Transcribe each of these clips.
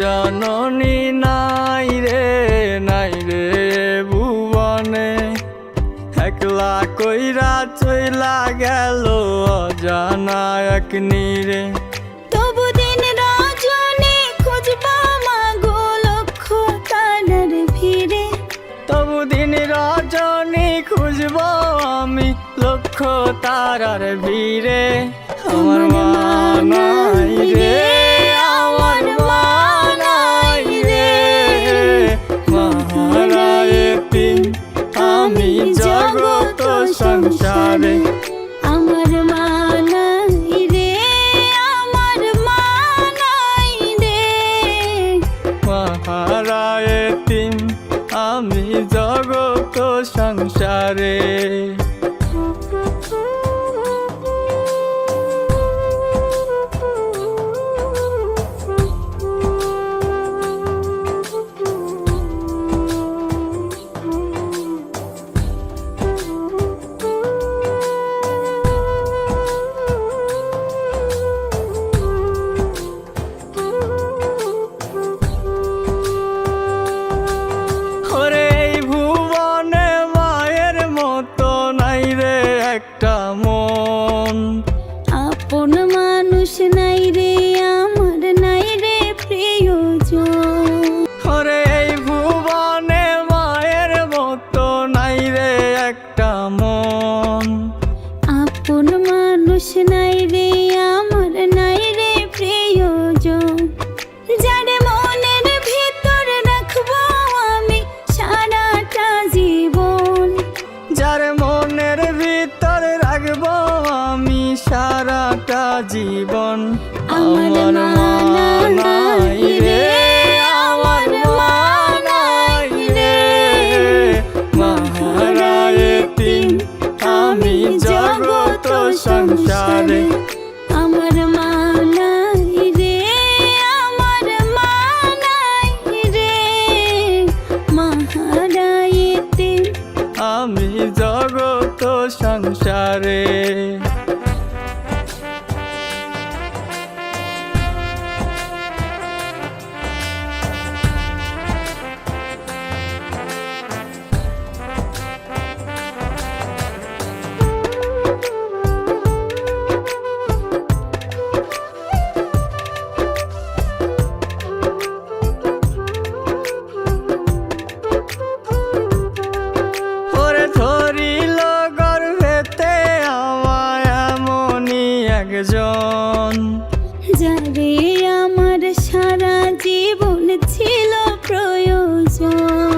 জননী নাই রে নাই রে ভুবনে। একলা কইরা চইলা গেল অজানা এক রে তবু দিন মাগো লক্ষ তারার তবু দিন রজনী খুঁজব আমার মা নাই রে। সংসারে। আপন মানুষ নাই রে আমার নাই রে প্রিয়জন। ওরে এই ভুবনে মায়ের মতো নাই রে একটা মন। আপন মানুষ নাই রে আমার নাই রে প্রিয়জন। সংসারে আমার মা নাই রে আমার মা নাই রে মহারায়েতে আমি একজন। যারে আমার সারা জীবন ছিল প্রয়োজন।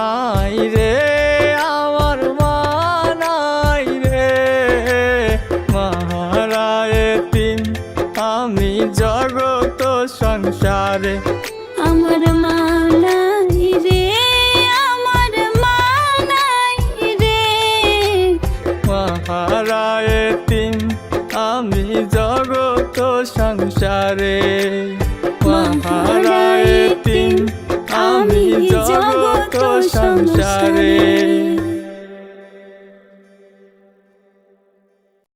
নাই রে আমার মা নাই রে। মহারায় তিন আমি জগত সংসারে। আমার মা নাই রে আমার মা নাই রে। মহারায় তিন আমি জগত সংসারে। মহারায়